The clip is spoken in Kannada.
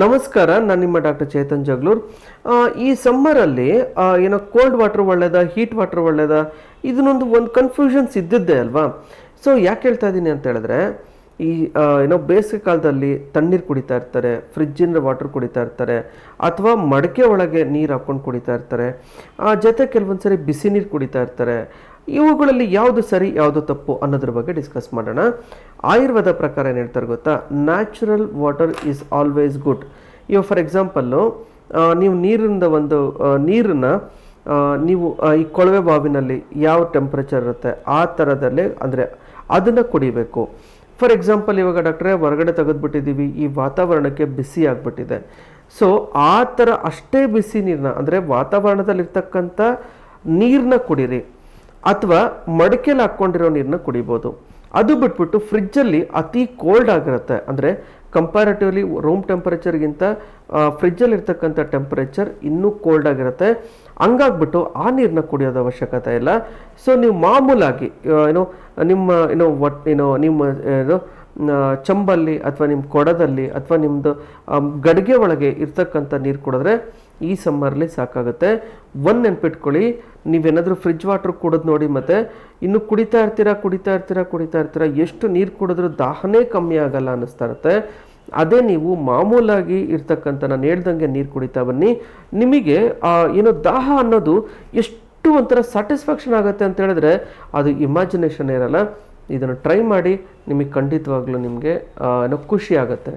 ನಮಸ್ಕಾರ, ನಾನು ನಿಮ್ಮ ಡಾಕ್ಟರ್ ಚೇತನ್ ಜಗ್ಲೂರ್. ಈ ಸಮ್ಮರಲ್ಲಿ ಏನೋ ಕೋಲ್ಡ್ ವಾಟರ್ ಒಳ್ಳೆಯದ ಹೀಟ್ ವಾಟರ್ ಒಳ್ಳೆಯದ ಇದನ್ನೊಂದು ಒಂದು ಕನ್ಫ್ಯೂಷನ್ಸ್ ಇದ್ದಿದ್ದೆ ಅಲ್ವಾ? ಸೊ ಯಾಕೆ ಹೇಳ್ತಾ ಇದ್ದೀನಿ ಅಂತ ಹೇಳಿದ್ರೆ, ಈ ಏನೋ ಬೇಸಿಗೆ ಕಾಲದಲ್ಲಿ ತಣ್ಣೀರು ಕುಡಿತಾ ಇರ್ತಾರೆ ಫ್ರಿಜ್ಜಿನ ವಾಟರ್ ಕುಡಿತಾ ಇರ್ತಾರೆ, ಅಥವಾ ಮಡಕೆ ಒಳಗೆ ನೀರು ಹಾಕ್ಕೊಂಡು ಕುಡಿತಾ ಇರ್ತಾರೆ ಜೊತೆ ಕೆಲವೊಂದು ಸರಿ ಬಿಸಿ ನೀರು ಕುಡಿತಾ ಇರ್ತಾರೆ ಇವುಗಳಲ್ಲಿ ಯಾವುದು ಸರಿ, ಯಾವುದು ತಪ್ಪು ಅನ್ನೋದ್ರ ಬಗ್ಗೆ ಡಿಸ್ಕಸ್ ಮಾಡೋಣ. ಆಯುರ್ವೇದ ಪ್ರಕಾರ ಏನು ಹೇಳ್ತಾರೆ ಗೊತ್ತಾ? Natural water is always good ಇವಾಗ ಫಾರ್ ಎಕ್ಸಾಂಪಲ್ಲು ನೀವು ನೀರಿಂದ ಒಂದು ನೀರನ್ನ ನೀವು ಈ ಕೊಳವೆ ಬಾವಿನಲ್ಲಿ ಯಾವ ಟೆಂಪ್ರೇಚರ್ ಇರುತ್ತೆ, ಆ ಥರದಲ್ಲೇ ಅಂದರೆ ಅದನ್ನು ಕುಡಿಬೇಕು. ಫಾರ್ ಎಕ್ಸಾಂಪಲ್ ಇವಾಗ ಡಾಕ್ಟ್ರೇ, ಹೊರಗಡೆ ತೆಗೆದುಬಿಟ್ಟಿದ್ದೀವಿ, ಈ ವಾತಾವರಣಕ್ಕೆ ಬಿಸಿ ಆಗಿಬಿಟ್ಟಿದೆ. ಸೊ ಆ ಥರ ಅಷ್ಟೇ ಬಿಸಿ ನೀರನ್ನ, ಅಂದರೆ ವಾತಾವರಣದಲ್ಲಿರ್ತಕ್ಕಂಥ ನೀರನ್ನ ಕುಡೀರಿ. ಅಥವಾ ಮಡಿಕೆಲಿ ಹಾಕ್ಕೊಂಡಿರೋ ನೀರನ್ನ ಕುಡಿಬೋದು. ಅದು ಬಿಟ್ಬಿಟ್ಟು ಫ್ರಿಜ್ಜಲ್ಲಿ ಅತಿ ಕೋಲ್ಡ್ ಆಗಿರುತ್ತೆ. ಅಂದರೆ ಕಂಪ್ಯಾರಿಟಿವ್ಲಿ ರೂಮ್ ಟೆಂಪರೇಚರ್ಗಿಂತ ಫ್ರಿಜ್ಜಲ್ಲಿ ಇರ್ತಕ್ಕಂಥ ಟೆಂಪರೇಚರ್ ಇನ್ನೂ ಕೋಲ್ಡ್ ಆಗಿರುತ್ತೆ. ಹಂಗಾಗ್ಬಿಟ್ಟು ಆ ನೀರನ್ನ ಕುಡಿಯೋದು ಅವಶ್ಯಕತೆ ಇಲ್ಲ. ಸೊ ನೀವು ಮಾಮೂಲಾಗಿ ಏನು, ನಿಮ್ಮ, ಏನೋ ಒಟ್ ಏನು, ನಿಮ್ಮ, ಏನು ಚಂಬಲ್ಲಿ ಅಥವಾ ನಿಮ್ಮ ಕೊಡದಲ್ಲಿ ಅಥವಾ ನಿಮ್ಮದು ಗಡಿಗೆ ಒಳಗೆ ಇರ್ತಕ್ಕಂಥ ನೀರು ಕುಡಿದ್ರೆ ಈ ಸಮ್ಮರಲ್ಲಿ ಸಾಕಾಗುತ್ತೆ. ಒಂದು ನೆನ್ಪಿಟ್ಕೊಳ್ಳಿ, ನೀವೇನಾದರೂ ಫ್ರಿಜ್ ವಾಟ್ರ್ ಕುಡಿದು ನೋಡಿ ಮತ್ತೆ, ಇನ್ನು ಕುಡಿತಾ ಇರ್ತೀರಾ ಕುಡಿತಾ ಇರ್ತೀರಾ ಕುಡಿತಾ ಇರ್ತೀರಾ, ಎಷ್ಟು ನೀರು ಕುಡಿದ್ರೂ ದಾಹನೇ ಕಮ್ಮಿ ಆಗಲ್ಲ ಅನ್ನಿಸ್ತಾ ಇರುತ್ತೆ. ಅದೇ ನೀವು ಮಾಮೂಲಾಗಿ ಇರ್ತಕ್ಕಂಥ, ನಾನು ಹೇಳ್ದಂಗೆ ನೀರು ಕುಡಿತಾ ಬನ್ನಿ. ನಿಮಗೆ ಏನೋ ದಾಹ ಅನ್ನೋದು ಎಷ್ಟು ಒಂಥರ ಸ್ಯಾಟಿಸ್ಫ್ಯಾಕ್ಷನ್ ಆಗುತ್ತೆ ಅಂತ ಹೇಳಿದ್ರೆ, ಅದು ಇಮ್ಯಾಜಿನೇಷನ್ ಇರಲ್ಲ. ಇದನ್ನು ಟ್ರೈ ಮಾಡಿ, ನಿಮಗೆ ಖಂಡಿತವಾಗ್ಲೂ ನಿಮಗೆ ಏನೋ ಖುಷಿ ಆಗುತ್ತೆ.